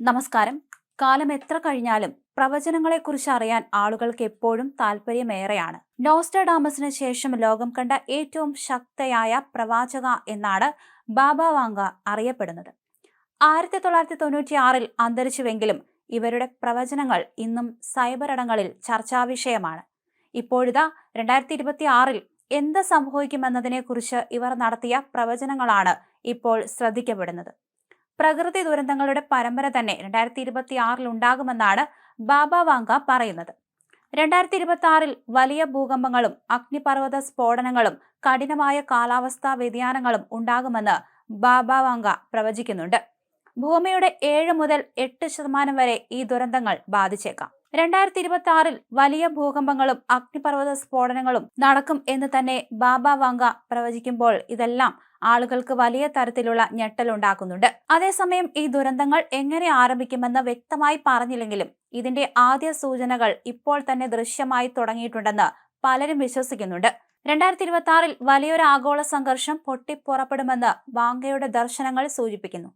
നമസ്കാരം. കാലം എത്ര കഴിഞ്ഞാലും പ്രവചനങ്ങളെക്കുറിച്ച് അറിയാൻ ആളുകൾക്ക് എപ്പോഴും താല്പര്യമേറെയാണ് നോസ്റ്റർഡാമസിന് ശേഷം ലോകം കണ്ട ഏറ്റവും ശക്തയായ പ്രവാചക എന്നാണ് ബാബ വാങ്ക അറിയപ്പെടുന്നത്. ആയിരത്തി തൊള്ളായിരത്തി തൊണ്ണൂറ്റിയാറിൽ അന്തരിച്ചുവെങ്കിലും ഇവരുടെ പ്രവചനങ്ങൾ ഇന്നും സൈബർ ഇടങ്ങളിൽ ചർച്ചാവിഷയമാണ്. ഇപ്പോഴിതാ രണ്ടായിരത്തി ഇരുപത്തി ആറിൽ എന്ത് സംഭവിക്കുമെന്നതിനെക്കുറിച്ച് ഇവർ നടത്തിയ പ്രവചനങ്ങളാണ് ഇപ്പോൾ ശ്രദ്ധിക്കപ്പെടുന്നത്. പ്രകൃതി ദുരന്തങ്ങളുടെ പരമ്പര തന്നെ രണ്ടായിരത്തി ഇരുപത്തി ആറിൽ ഉണ്ടാകുമെന്നാണ് ബാബ വാങ്ക പറയുന്നത്. രണ്ടായിരത്തി ഇരുപത്തി ആറിൽ വലിയ ഭൂകമ്പങ്ങളും അഗ്നിപർവത സ്ഫോടനങ്ങളും കഠിനമായ കാലാവസ്ഥാ വ്യതിയാനങ്ങളും ഉണ്ടാകുമെന്ന് ബാബ വാങ്ക പ്രവചിക്കുന്നുണ്ട്. ഭൂമിയുടെ ഏഴ് മുതൽ എട്ട് ശതമാനം വരെ ഈ ദുരന്തങ്ങൾ ബാധിച്ചേക്കാം. രണ്ടായിരത്തി ഇരുപത്തി ആറിൽ വലിയ ഭൂകമ്പങ്ങളും അഗ്നിപർവത സ്ഫോടനങ്ങളും നടക്കും എന്ന് തന്നെ ബാബ വാങ്ക പ്രവചിക്കുമ്പോൾ ഇതെല്ലാം ആളുകൾക്ക് വലിയ തരത്തിലുള്ള ഞെട്ടലുണ്ടാക്കുന്നുണ്ട് അതേസമയം ഈ ദുരന്തങ്ങൾ എങ്ങനെ ആരംഭിക്കുമെന്ന് വ്യക്തമായി പറഞ്ഞില്ലെങ്കിലും ഇതിന്റെ ആദ്യ സൂചനകൾ ഇപ്പോൾ തന്നെ ദൃശ്യമായി തുടങ്ങിയിട്ടുണ്ടെന്ന് പലരും വിശ്വസിക്കുന്നുണ്ട്. രണ്ടായിരത്തി ഇരുപത്തി ആറിൽ വലിയൊരു ആഗോള സംഘർഷം പൊട്ടിപ്പുറപ്പെടുമെന്ന് വാങ്കയുടെ ദർശനങ്ങൾ സൂചിപ്പിക്കുന്നു.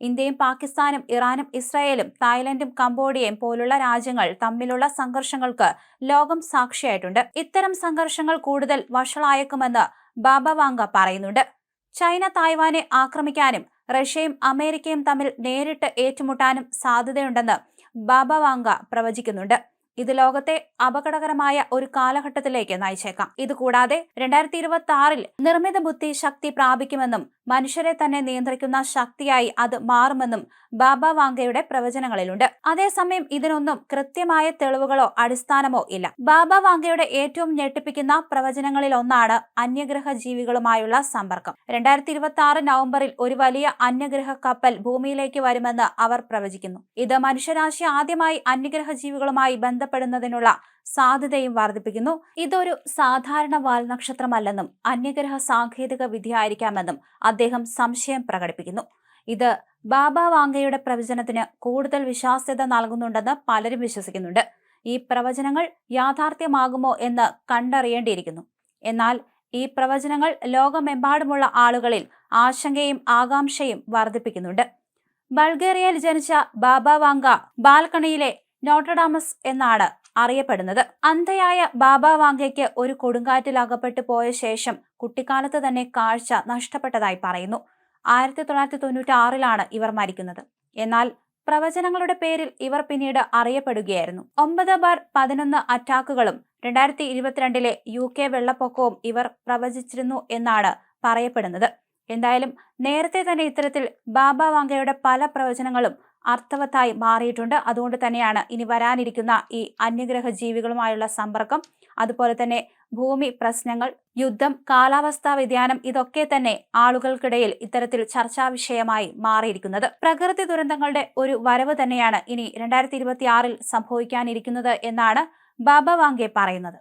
ഇന്ത്യയും പാകിസ്ഥാനും ഇറാനും ഇസ്രായേലും തായ്ലൻഡും കംബോഡിയയും പോലുള്ള രാജ്യങ്ങൾ തമ്മിലുള്ള സംഘർഷങ്ങൾക്ക് ലോകം സാക്ഷിയായിട്ടുണ്ട്. ഇത്തരം സംഘർഷങ്ങൾ കൂടുതൽ വഷളായേക്കുമെന്ന് ബാബ വാങ്ക പറയുന്നുണ്ട്. ചൈന തായ്വാനെ ആക്രമിക്കാനും റഷ്യയും അമേരിക്കയും തമ്മിൽ നേരിട്ട് ഏറ്റുമുട്ടാനും സാധ്യതയുണ്ടെന്ന് ബാബ വാങ്ക പ്രവചിക്കുന്നുണ്ട്. ഇത് ലോകത്തെ അപകടകരമായ ഒരു കാലഘട്ടത്തിലേക്ക് നയിച്ചേക്കാം. ഇതുകൂടാതെ രണ്ടായിരത്തി ഇരുപത്തി ആറിൽ നിർമ്മിത ബുദ്ധി ശക്തി പ്രാപിക്കുമെന്നും മനുഷ്യരെ തന്നെ നിയന്ത്രിക്കുന്ന ശക്തിയായി അത് മാറുമെന്നും ബാബ വാങ്കയുടെ പ്രവചനങ്ങളിലുണ്ട്. അതേസമയം ഇതിനൊന്നും കൃത്യമായ തെളിവുകളോ അടിസ്ഥാനമോ ഇല്ല. ബാബ വാങ്കയുടെ ഏറ്റവും ഞെട്ടിപ്പിക്കുന്ന പ്രവചനങ്ങളിൽ ഒന്നാണ് അന്യഗ്രഹ ജീവികളുമായുള്ള സമ്പർക്കം. രണ്ടായിരത്തി ഇരുപത്തി ആറ് നവംബറിൽ ഒരു വലിയ അന്യഗ്രഹ കപ്പൽ ഭൂമിയിലേക്ക് വരുമെന്ന് അവർ പ്രവചിക്കുന്നു. ഇത് മനുഷ്യരാശി ആദ്യമായി അന്യഗ്രഹ ജീവികളുമായി ബന്ധപ്പെടുന്നതിനുള്ള സാധ്യതയും വർദ്ധിപ്പിക്കുന്നു. ഇതൊരു സാധാരണ വാൽനക്ഷത്രമല്ലെന്നും അന്യഗ്രഹ സാങ്കേതിക വിധിയായിരിക്കാമെന്നും അദ്ദേഹം സംശയം പ്രകടിപ്പിക്കുന്നു. ഇത് ബാബ വാങ്കയുടെ പ്രവചനത്തിന് കൂടുതൽ വിശ്വാസ്യത നൽകുന്നുണ്ടെന്ന് പലരും വിശ്വസിക്കുന്നുണ്ട്. ഈ പ്രവചനങ്ങൾ യാഥാർത്ഥ്യമാകുമോ എന്ന് കണ്ടറിയേണ്ടിയിരിക്കുന്നു. എന്നാൽ ഈ പ്രവചനങ്ങൾ ലോകമെമ്പാടുമുള്ള ആളുകളിൽ ആശങ്കയും ആകാംക്ഷയും വർദ്ധിപ്പിക്കുന്നുണ്ട്. ബൾഗേറിയയിൽ ജനിച്ച ബാബ വാങ്ക ബാൽക്കണിയിലെ നോട്ടഡാമസ് എന്നാണ് അറിയപ്പെടുന്നത്. അന്ധയായ ബാബ വാങ്കയ്ക്ക് ഒരു കൊടുങ്കാറ്റിൽ അകപ്പെട്ടു പോയ ശേഷം കുട്ടിക്കാലത്ത് തന്നെ കാഴ്ച നഷ്ടപ്പെട്ടതായി പറയുന്നു. ആയിരത്തി തൊള്ളായിരത്തി തൊണ്ണൂറ്റി ആറിലാണ് ഇവർ മരിക്കുന്നത്. എന്നാൽ പ്രവചനങ്ങളുടെ പേരിൽ ഇവർ പിന്നീട് അറിയപ്പെടുകയായിരുന്നു. ഒമ്പത് ബാർ പതിനൊന്ന് അറ്റാക്കുകളും രണ്ടായിരത്തി ഇരുപത്തിരണ്ടിലെ യു കെ വെള്ളപ്പൊക്കവും ഇവർ പ്രവചിച്ചിരുന്നു എന്നാണ് പറയപ്പെടുന്നത്. എന്തായാലും നേരത്തെ തന്നെ ഇത്തരത്തിൽ ബാബ വാങ്കയുടെ പല പ്രവചനങ്ങളും അർത്ഥവത്തായി മാറിയിട്ടുണ്ട്. അതുകൊണ്ട് തന്നെയാണ് ഇനി വരാനിരിക്കുന്ന ഈ അന്യഗ്രഹ ജീവികളുമായുള്ള സമ്പർക്കം അതുപോലെ തന്നെ ഭൂമി പ്രശ്നങ്ങൾ യുദ്ധം കാലാവസ്ഥാ വ്യതിയാനം ഇതൊക്കെ തന്നെ ആളുകൾക്കിടയിൽ ഇത്തരത്തിൽ ചർച്ചാ വിഷയമായി മാറിയിരിക്കുന്നത്. പ്രകൃതി ദുരന്തങ്ങളുടെ ഒരു വരവ് തന്നെയാണ് ഇനി രണ്ടായിരത്തി ഇരുപത്തി ആറിൽ സംഭവിക്കാനിരിക്കുന്നത് എന്നാണ് ബാബ വാങ്കെ പറയുന്നത്.